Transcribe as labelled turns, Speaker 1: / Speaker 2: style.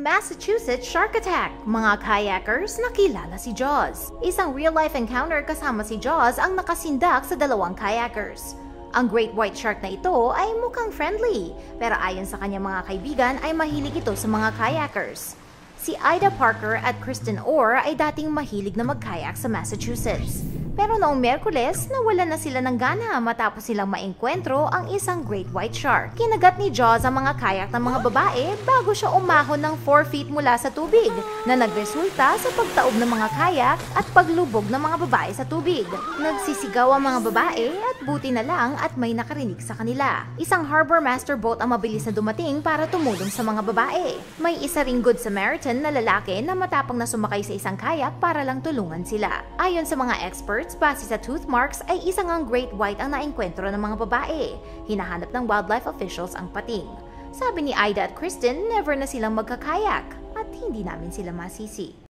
Speaker 1: Massachusetts Shark Attack! Mga kayakers, nakilala si Jaws. Isang real-life encounter kasama si Jaws ang nakasindak sa dalawang kayakers. Ang great white shark na ito ay mukhang friendly, pero ayon sa kanyang mga kaibigan ay mahilig ito sa mga kayakers. Si Ida Parker at Kristen Orr ay dating mahilig na magkayak sa Massachusetts. Pero noong Merkules, nawala na sila ng gana matapos silang maengkwentro ang isang great white shark. Kinagat ni Jaws ang mga kayak ng mga babae bago siya umahon ng 4 feet mula sa tubig na nagresulta sa pagtaob ng mga kayak at paglubog ng mga babae sa tubig. Nagsisigaw ang mga babae at buti na lang at may nakarinig sa kanila. Isang harbor master boat ang mabilis na dumating para tumulong sa mga babae. May isa ring good Samaritan na lalaki na matapang na sumakay sa isang kayak para lang tulungan sila. Ayon sa mga experts, reports base sa tooth marks ay isang ang great white ang naengkwentro ng mga babae. Hinahanap ng wildlife officials ang pating. Sabi ni Ida at Kristen, never na silang magkakayak at hindi namin sila masisi.